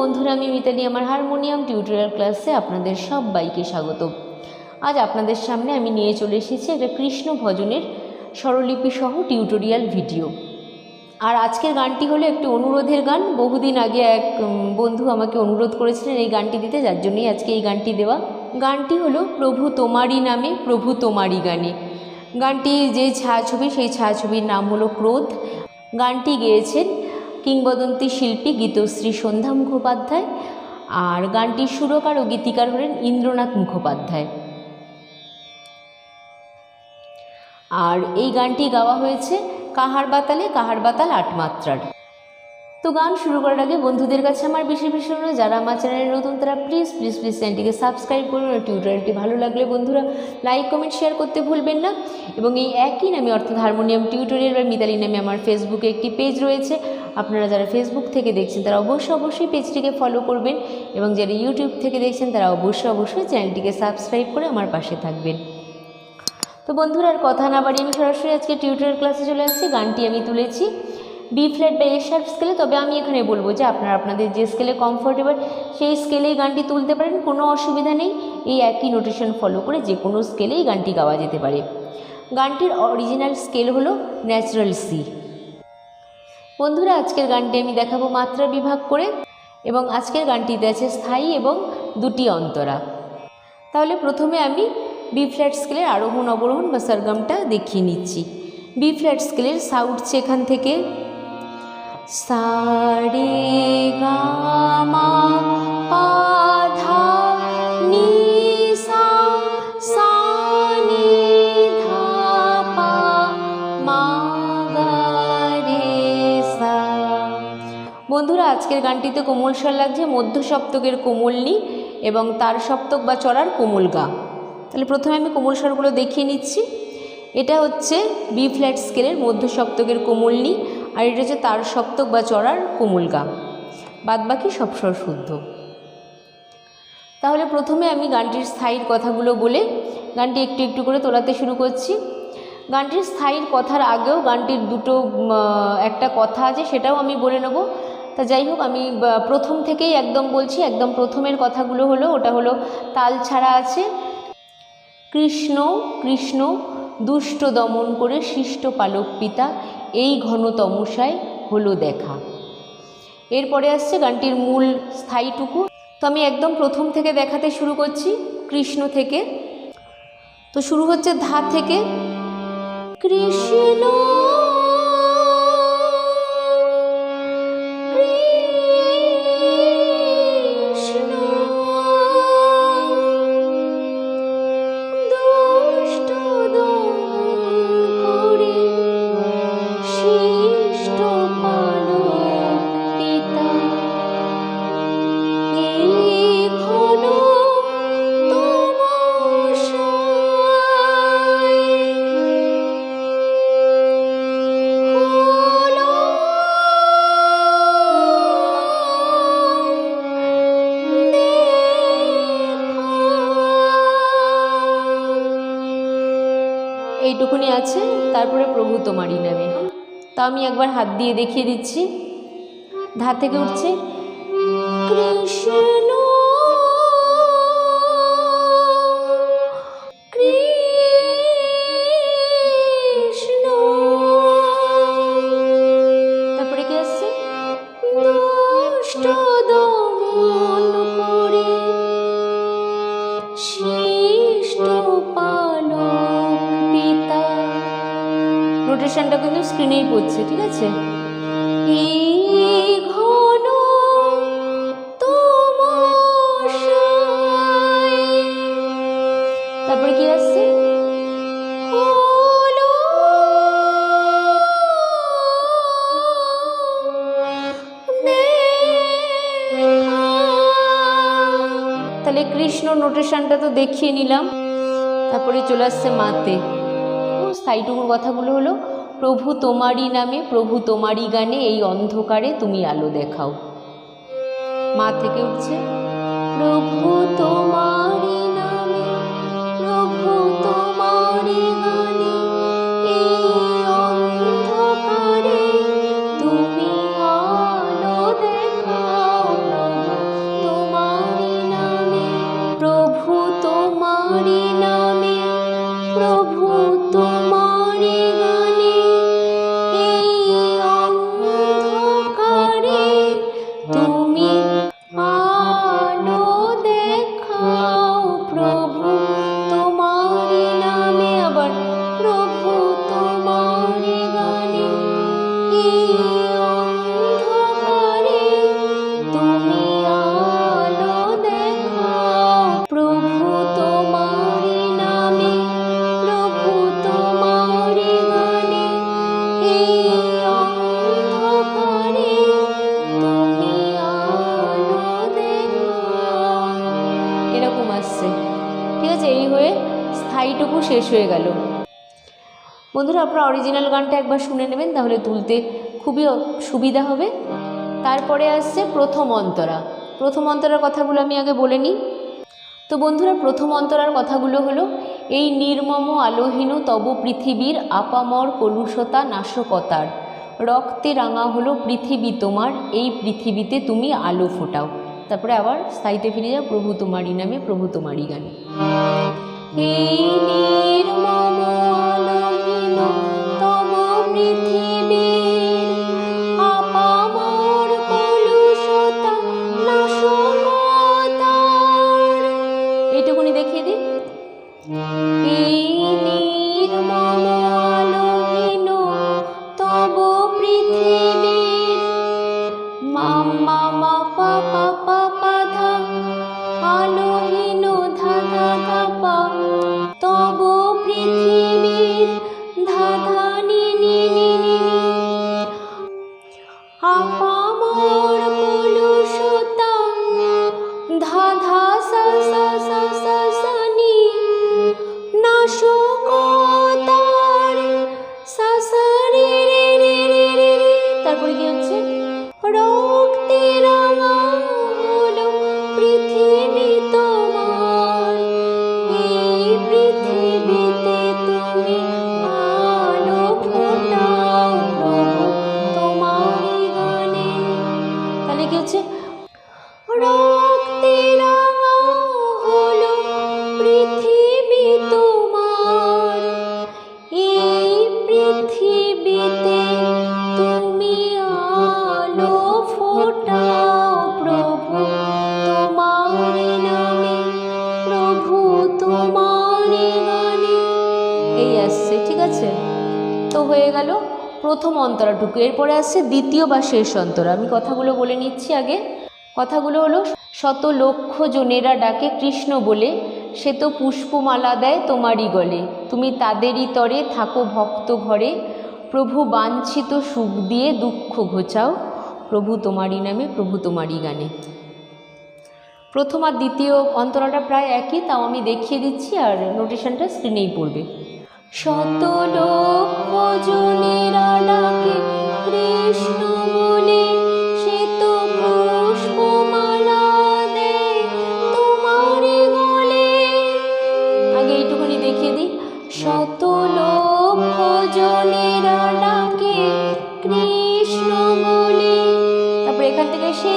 বন্ধুরা, আমি মিতালি আমার হারমোনিয়াম টিউটোরিয়াল ক্লাসে আপনাদের সবাইকে স্বাগত। আজ আপনাদের সামনে আমি নিয়ে চলে এসেছি একটা কৃষ্ণ ভজনের স্বরলিপি সহ টিউটোরিয়াল ভিডিও। আর আজকের গানটি হলো একটি অনুরোধের গান। বহুদিন আগে এক বন্ধু আমাকে অনুরোধ করেছিলেন এই গানটি দিতে, যার জন্যই আজকে এই গানটি দেওয়া। গানটি হলো, প্রভু তোমারই নামে, প্রভু তোমারই গানে। গানটি যে ছায়াছবি, সেই ছায়াছবির নাম হলো ক্রোধ। গানটি গেয়েছেন কিংবদন্তি শিল্পী গীতশ্রী সন্ধ্যা মুখোপাধ্যায় আর গানটির সুরকার ও গীতিকার হলেন ইন্দ্রনাথ মুখোপাধ্যায়। আর এই গানটি গাওয়া হয়েছে কাহার বাতালে কাহার বাতাল আট মাত্রার তো গান শুরু করার আগে বন্ধুদের কাছে আমার বেশি বেশি অনুরোধ, যারা আমার চ্যানেলে নতুন তারা প্লিজ প্লিজ প্লিজ চ্যানেলটিকে সাবস্ক্রাইব করুন আর টিউটোরিয়ালটি ভালো লাগলে বন্ধুরা লাইক কমেন্ট শেয়ার করতে ভুলবেন না। এবং এই একই নামে অর্থাৎ হারমোনিয়াম টিউটোরিয়াল বা মিতালি নামে আমার ফেসবুকে একটি পেজ রয়েছে। আপনারা যারা ফেসবুক থেকে দেখছেন তারা অবশ্যই অবশ্যই পেজটিকে ফলো করবেন এবং যারা ইউটিউব থেকে দেখছেন তারা অবশ্যই অবশ্যই চ্যানেলটিকে সাবস্ক্রাইব করে আমার পাশে থাকবেন। তো বন্ধুরা আর কথা না বাড়িয়ে আমি সরাসরি আজকে টিউটোরিয়াল ক্লাসে চলে আসছি। গানটি আমি তুলেছি। বি ফ্ল্যাট বা এ শার্প স্কেলে তবে আমি এখানে বলব যে আপনারা আপনাদের যে স্কেলে কমফোর্টেবল সেই স্কেলেই গানটি তুলতে পারেন, কোনো অসুবিধা নেই। এই একই নোটেশন ফলো করে যে কোনো স্কেলেই গানটি গাওয়া যেতে পারে। গানটির অরিজিনাল স্কেল হলো ন্যাচারাল সি বন্ধুরা, আজকের গানটি আমি দেখাবো মাত্রা বিভাগ করে, এবং আজকের গানটিতে আছে স্থায়ী এবং দুটি অন্তরা। তাহলে প্রথমে আমি বি ফ্ল্যাট স্কেলের আরোহণ, অবরোহণ বা সরগমটা দেখিয়ে নিচ্ছি। বি ফ্ল্যাট স্কেলের সা উঠছে এখান থেকে সারে সা। বন্ধুরা, আজকের গানটিতে কোমল স্বর লাগছে মধ্য সপ্তকের কোমল নি এবং তার সপ্তক বা চড়ার কোমল গা। তাহলে প্রথমে আমি কোমল স্বরগুলো দেখিয়ে নিচ্ছি। এটা হচ্ছে বি ফ্ল্যাট স্কেলের মধ্য সপ্তকের কোমল নি আর এটা হচ্ছে তার সপ্তক বা চড়ার কোমল গা। বাদ বাকি সব শুদ্ধ। তাহলে প্রথমে আমি গানটির স্থায়ীর কথাগুলো বলে গানটি একটু একটু করে তোলাতে শুরু করছি। গানটির স্থায়ীর কথার আগেও গানটির দুটো একটা কথা আছে সেটাও আমি বলে নেব। তা যাই হোক, আমি প্রথম থেকেই একদম বলছি, একদম প্রথমের কথাগুলো হলো, ওটা হলো তাল ছাড়া আছে। কৃষ্ণ কৃষ্ণ, দুষ্ট দমন করে শিষ্ট পালক পিতা এই ঘন হলো দেখা। এরপরে আসছে গানটির মূল স্থায়ীটুকু। তো আমি একদম প্রথম থেকে দেখাতে শুরু করছি, কৃষ্ণ থেকে। তো শুরু হচ্ছে ধা থেকে। কৃষ্ণ এইটুকুনি আছে, তারপরে প্রভু তোমারই নামে। তা আমি একবার হাত দিয়ে দেখিয়ে দিচ্ছি। ধা থেকে উঠছে, কৃষ্ণ পড়ছে ঠিক আছে? তারপরে কি আসছে? তাহলে কৃষ্ণ নোটেশনটা তো দেখিয়ে নিলাম। তারপরে চলে আসছে মাতে। সাইটুকুর কথাগুলো হলো প্রভু তোমারই নামে, প্রভু তোমারই গানে এই অন্ধকারে তুমি আলো দেখাও। মা থেকে উঠছে, প্রভু তোমারই নামে, প্রভু তোমারই হয়ে গেল। বন্ধুরা, আপনারা অরিজিনাল গানটা একবার শুনে নেবেন, তাহলে তুলতে খুবই সুবিধা হবে। তারপরে আসছে প্রথম অন্তরা। প্রথম অন্তরার কথাগুলো আমি আগে বলে নিই। তো বন্ধুরা, প্রথম অন্তরার কথাগুলো হলো, এই নির্মম আলোহীন তব পৃথিবীর আপামর কলুষতা নাশকতার। রক্তে রাঙা হলো পৃথিবী তোমার, এই পৃথিবীতে তুমি আলো ফোটাও। তারপরে আবার স্থায়ীতে ফিরে যাও, প্রভু তোমারই নামে প্রভু তোমারই গানে। এই আপামর কলুষতা ধা সা সা সা সা পৃথিবীতে তুমি আলো ফোটাও প্রভু। তোমার নামে, প্রভু, তোমার গানে। এই আসছে, ঠিক আছে? তো হয়ে গেল প্রথম অন্তরাটুকু। এরপরে আসছে দ্বিতীয় বা শেষ অন্তরা। আমি কথাগুলো বলে নিচ্ছি আগে। কথাগুলো হলো, শত লক্ষ জনেরা ডাকে কৃষ্ণ বলে। সে তো পুষ্পমালা দেয় তোমারই গলে। তুমি তাদেরই তরে থাকো ভক্ত ঘরে। প্রভু বাঞ্ছিত সুখ দিয়ে দুঃখ ঘোচাও। প্রভু তোমারই নামে, প্রভু তোমারই গানে। প্রথম আর দ্বিতীয় অন্তরাটা প্রায় একই, তাও আমি দেখিয়ে দিচ্ছি আর নোটেশনটা স্ক্রিনেই পড়বে। শত জনেরা কৃষ্ণ বলে কৃষ্ণ বলে তারপরে এখান থেকে সে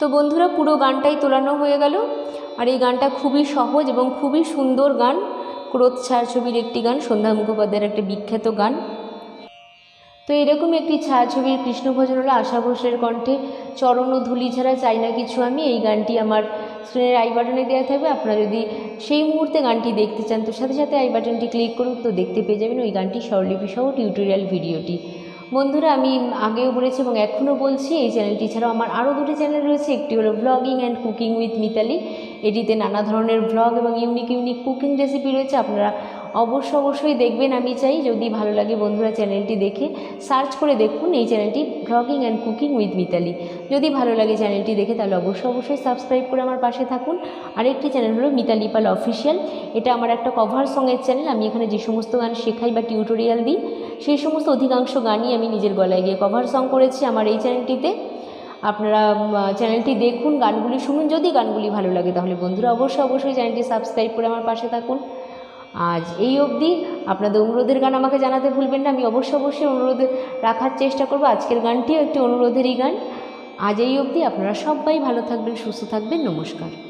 তো বন্ধুরা পুরো গানটাই তোলানো হয়ে গেল আর এই গানটা খুবই সহজ এবং খুবই সুন্দর গান। ক্রোধ ছায়াছবির একটি গান, সন্ধ্যা মুখোপাধ্যায়ের একটা বিখ্যাত গান। তো এরকম একটি ছায়াছবির কৃষ্ণ ভজন হলো আশা ঘোষের কণ্ঠে, চরণ ও ধুলি ছাড়া চাই না কিছু আমি। এই গানটি আমার স্ক্রিনের আই বাটনে দেওয়া থাকবে। আপনারা যদি সেই মুহূর্তে গানটি দেখতে চান, তো সাথে সাথে আই বাটনটি ক্লিক করুন, তো দেখতে পেয়ে যাবেন ওই গানটি স্বরলিপি সহ টিউটোরিয়াল ভিডিওটি বন্ধুরা, আমি আগেও বলেছি এবং এখনও বলছি, এই চ্যানেলটি ছাড়াও আমার আরও দুটি চ্যানেল রয়েছে। একটি হলো blogging and cooking with Mitali এটিতে নানা ধরনের ব্লগ এবং ইউনিক ইউনিক কুকিং রেসিপি রয়েছে। আপনারা অবশ্য অবশ্যই দেখবেন, আমি চাই যদি ভালো লাগে বন্ধুরা চ্যানেলটি দেখে, সার্চ করে দেখুন এই চ্যানেলটি blogging and cooking with Mitali. যদি ভালো লাগে চ্যানেলটি দেখে, তাহলে অবশ্যই অবশ্যই সাবস্ক্রাইব করে আমার পাশে থাকুন। আরেকটি চ্যানেল হলো মিতালি পাল অফিসিয়াল এটা আমার একটা কভার সঙের চ্যানেল আমি এখানে যে সমস্ত গান শেখাই বা টিউটোরিয়াল দিই, সেই সমস্ত অধিকাংশ গানই আমি নিজের গলায় গিয়ে কভার সং করেছি আমার এই চ্যানেলটিতে। আপনারা চ্যানেলটি দেখুন, গানগুলি শুনুন। যদি গানগুলি ভালো লাগে, তাহলে বন্ধুরা অবশ্যই অবশ্যই চ্যানেলটি সাবস্ক্রাইব করে আমার পাশে থাকুন। আজ এই অবধি। আপনাদের অনুরোধের গান আমাকে জানাতে ভুলবেন না। আমি অবশ্যই অবশ্যই অনুরোধ রাখার চেষ্টা করব। আজকের গানটিও একটি অনুরোধেরই গান। আজ এই অবধি আপনারা সবাই ভালো থাকবেন, সুস্থ থাকবেন। নমস্কার।